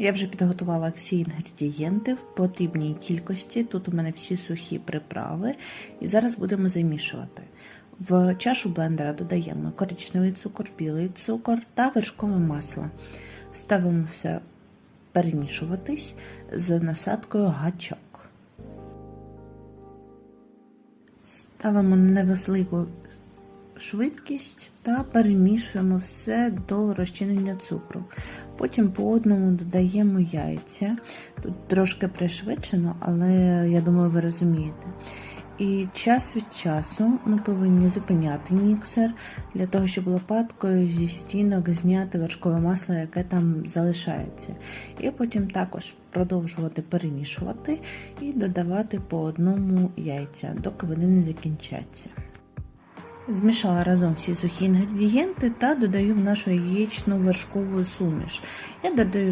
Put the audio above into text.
Я вже підготувала всі інгредієнти в потрібній кількості. Тут у мене всі сухі приправи, і зараз будемо замішувати. В чашу блендера додаємо коричневий цукор, білий цукор та вершкове масло. Ставимо все перемішуватись з насадкою гачок. Ставимо на невелику швидкість та перемішуємо все до розчинення цукру. Потім по одному додаємо яйця. Тут трошки пришвидшено, але я думаю, ви розумієте. І час від часу ми повинні зупиняти міксер для того, щоб лопаткою зі стінок зняти вершкове масло, яке там залишається. І потім також продовжувати перемішувати і додавати по одному яйця, доки вони не закінчаться. Змішала разом всі сухі інгредієнти та додаю в нашу яєчну вершкову суміш. Я додаю